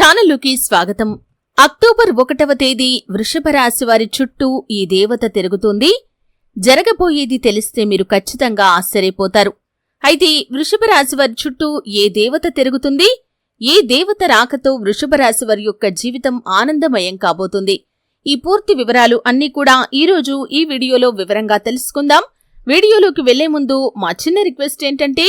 ఛానల్లోకి స్వాగతం. అక్టోబర్ ఒకటవ తేదీ వృషభ రాశి వారి చుట్టూ ఈ దేవత తిరుగుతుంది. జరగబోయేది తెలిస్తే మీరు ఖచ్చితంగా ఆశ్చర్యపోతారు. అయితే వృషభ రాశి వారి చుట్టూ ఏ దేవత తిరుగుతుంది? ఏ దేవత రాకతో వృషభ రాశి వారి యొక్క జీవితం ఆనందమయం కాబోతుంది? ఈ పూర్తి వివరాలు అన్నీ కూడా ఈరోజు ఈ వీడియోలో వివరంగా తెలుసుకుందాం. వీడియోలోకి వెళ్ళే ముందు మా చిన్న రిక్వెస్ట్ ఏంటంటే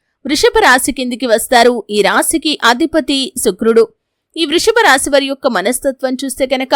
వృషభ రాశి కిందికి వస్తారు. ఈ రాశికి అధిపతి శుక్రుడు. ఈ వృషభ రాశి వారి యొక్క మనస్తత్వం చూస్తే కనుక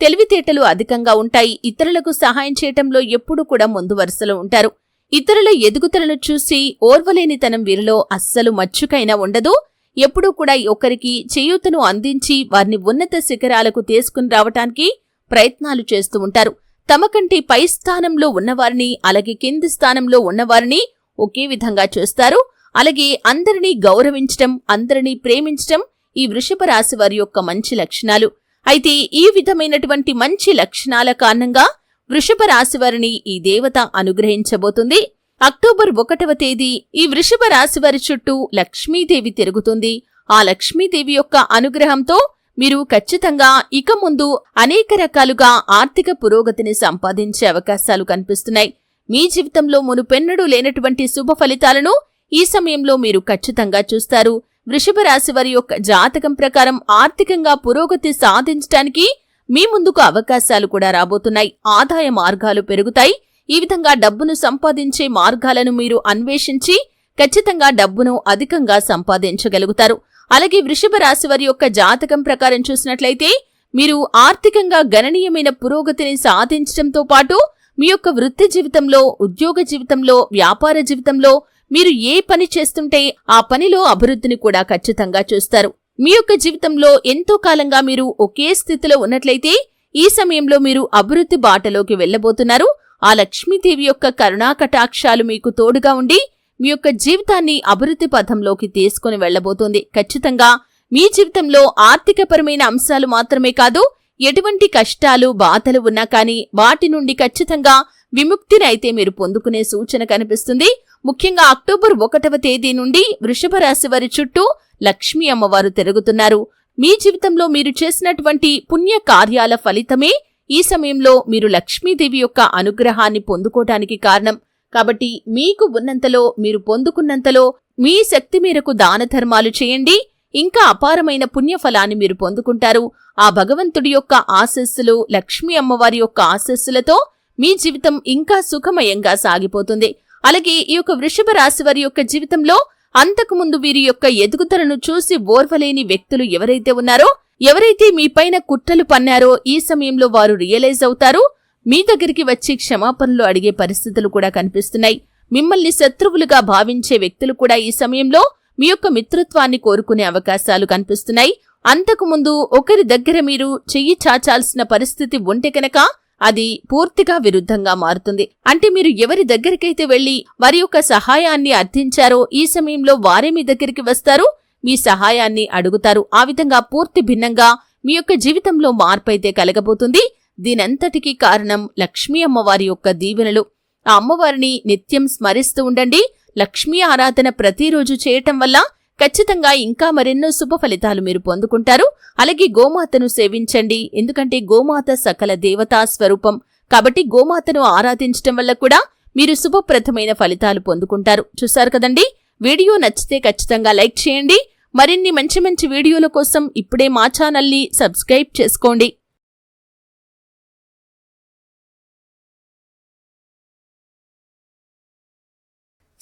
తెలివితేటలు అధికంగా ఉంటాయి. ఇతరులకు సహాయం చేయటంలో ఎప్పుడూ కూడా ముందు వరుసలో ఉంటారు. ఇతరుల ఎదుగుదలను చూసి ఓర్వలేనితనం వీరిలో అస్సలు మచ్చుకైనా ఉండదు. ఎప్పుడూ కూడా ఒకరికి చేయూతను అందించి వారిని ఉన్నత శిఖరాలకు తీసుకుని రావటానికి ప్రయత్నాలు చేస్తూ ఉంటారు. తమకంటే పై స్థానంలో ఉన్నవారిని అలాగే కింది స్థానంలో ఉన్నవారిని ఒకే విధంగా చూస్తారు. అలాగే అందరినీ గౌరవించటం అందరినీ ప్రేమించటం ఈ వృషభ రాశి వారి యొక్క మంచి లక్షణాలు. అయితే ఈ విధమైనటువంటి మంచి లక్షణాల కారణంగా వృషభ రాశి వారిని ఈ దేవత అనుగ్రహించబోతుంది. అక్టోబర్ ఒకటవ తేదీ ఈ వృషభ రాశి వారి చుట్టూ లక్ష్మీదేవి తిరుగుతుంది. ఆ లక్ష్మీదేవి యొక్క అనుగ్రహంతో మీరు ఖచ్చితంగా ఇక ముందు అనేక రకాలుగా ఆర్థిక పురోగతిని సంపాదించే అవకాశాలు కనిపిస్తున్నాయి. మీ జీవితంలో మునుపెన్నడూ లేనటువంటి శుభ ఫలితాలను ఈ సమయంలో మీరు ఖచ్చితంగా చూస్తారు. వృషభ రాశి వారి యొక్క జాతకం ప్రకారం ఆర్థికంగా పురోగతి సాధించడానికి మీ ముందుకు అవకాశాలు కూడా రాబోతున్నాయి. ఆదాయ మార్గాలు పెరుగుతాయి. ఈ విధంగా డబ్బును సంపాదించే మార్గాలను మీరు అన్వేషించి ఖచ్చితంగా డబ్బును అధికంగా సంపాదించగలుగుతారు. అలాగే వృషభ రాశి వారి యొక్క జాతకం ప్రకారం చూసినట్లయితే మీరు ఆర్థికంగా గణనీయమైన పురోగతిని సాధించడంతో పాటు మీ యొక్క వృత్తి జీవితంలో ఉద్యోగ జీవితంలో వ్యాపార జీవితంలో మీరు ఏ పని చేస్తుంటే ఆ పనిలో అభివృద్ధిని కూడా ఖచ్చితంగా చూస్తారు. మీ యొక్క జీవితంలో ఎంతో కాలంగా మీరు ఒకే స్థితిలో ఉన్నట్లయితే ఈ సమయంలో మీరు అభివృద్ధి బాటలోకి వెళ్ళబోతున్నారు ఆ లక్ష్మీదేవి యొక్క కరుణాకటాక్షాలు మీకు తోడుగా ఉండి మీ యొక్క జీవితాన్ని అభివృద్ధి పథంలోకి తీసుకుని వెళ్ళబోతోంది ఖచ్చితంగా మీ జీవితంలో ఆర్థికపరమైన అంశాలు మాత్రమే కాదు ఎటువంటి కష్టాలు బాధలు ఉన్నా కానీ వాటి నుండి ఖచ్చితంగా విముక్తిని అయితే మీరు పొందుకునే సూచన కనిపిస్తుంది. ముఖ్యంగా అక్టోబర్ ఒకటవ తేదీ నుండి వృషభ రాశి వారి చుట్టూ లక్ష్మీ అమ్మవారు తిరుగుతున్నారు. మీ జీవితంలో మీరు చేసినటువంటి పుణ్య కార్యాల ఫలితమే ఈ సమయంలో మీరు లక్ష్మీదేవి యొక్క అనుగ్రహాన్ని పొందుకోటానికి కారణం. కాబట్టి మీకు ఉన్నంతలో మీరు పొందుకున్నంతలో మీ శక్తి మేరకు దాన ధర్మాలు చేయండి. ఇంకా అపారమైన పుణ్యఫలాన్ని మీరు పొందుకుంటారు. ఆ భగవంతుడి యొక్క ఆశస్సులు లక్ష్మీ అమ్మవారి యొక్క ఆశస్సులతో మీ జీవితం ఇంకా సుఖమయంగా సాగిపోతుంది. అలాగే ఈ యొక్క వృషభ రాశి వారి యొక్క జీవితంలో అంతకుముందు వీరి యొక్క ఎదుగుదలను చూసి ఓర్వలేని వ్యక్తులు ఎవరైతే ఉన్నారో ఎవరైతే మీపైన కుట్రలు పన్నారో ఈ సమయంలో వారు రియలైజ్ అవుతారు. మీ దగ్గరికి వచ్చి క్షమాపణలు అడిగే పరిస్థితులు కూడా కనిపిస్తున్నాయి. మిమ్మల్ని శత్రువులుగా భావించే వ్యక్తులు కూడా ఈ సమయంలో మీ యొక్క మిత్రత్వాన్ని కోరుకునే అవకాశాలు కనిపిస్తున్నాయి. అంతకుముందు ఒకరి దగ్గర మీరు చెయ్యి చాచాల్సిన పరిస్థితి ఉంటే కనుక అది పూర్తిగా విరుద్ధంగా మారుతుంది. అంటే మీరు ఎవరి దగ్గరికైతే వెళ్ళి వారి యొక్క సహాయాన్ని అర్థించారో ఈ సమయంలో వారే మీ దగ్గరికి వస్తారు మీ సహాయాన్ని అడుగుతారు. ఆ విధంగా పూర్తి భిన్నంగా మీ యొక్క జీవితంలో మార్పైతే కలగబోతుంది. దీనంతటికీ కారణం లక్ష్మీ అమ్మవారి యొక్క దీవెనలు. ఆ అమ్మవారిని నిత్యం స్మరిస్తూ ఉండండి. లక్ష్మీ ఆరాధన ప్రతిరోజు చేయటం వల్ల ఖచ్చితంగా ఇంకా మరెన్నో శుభ ఫలితాలు మీరు పొందుకుంటారు. అలాగే గోమాతను సేవించండి. ఎందుకంటే గోమాత సకల దేవతా స్వరూపం. కాబట్టి గోమాతను ఆరాధించటం వల్ల కూడా మీరు శుభప్రదమైన ఫలితాలు పొందుకుంటారు. చూశారు కదండి? వీడియో నచ్చితే ఖచ్చితంగా లైక్ చేయండి. మరిన్ని మంచి మంచి వీడియోల కోసం ఇప్పుడే మా ఛానల్ని సబ్స్క్రైబ్ చేసుకోండి.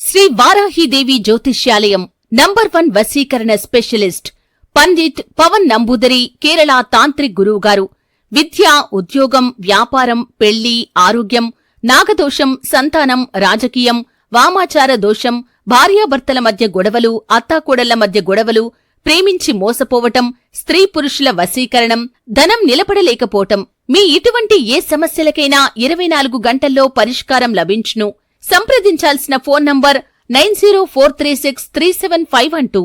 శ్రీ వారాహిదేవి జ్యోతిష్యాలయం. నంబర్ వన్ వశీకరణ స్పెషలిస్ట్ పండిట్ పవన్ నంబూదరి కేరళ తాంత్రిక్ గురువు గారు. విద్య ఉద్యోగం వ్యాపారం పెళ్ళి ఆరోగ్యం నాగదోషం సంతానం రాజకీయం వామాచార దోషం భార్యాభర్తల మధ్య గొడవలు అత్తాకోడళ్ళ మధ్య గొడవలు ప్రేమించి మోసపోవటం స్త్రీ పురుషుల వశీకరణం ధనం నిలబడలేకపోవటం. మీ ఇటువంటి ఏ సమస్యలకైనా ఇరవై నాలుగు గంటల్లో పరిష్కారం లభించును. సంప్రదించాల్సిన phone number nine zero four three six three seven five one two.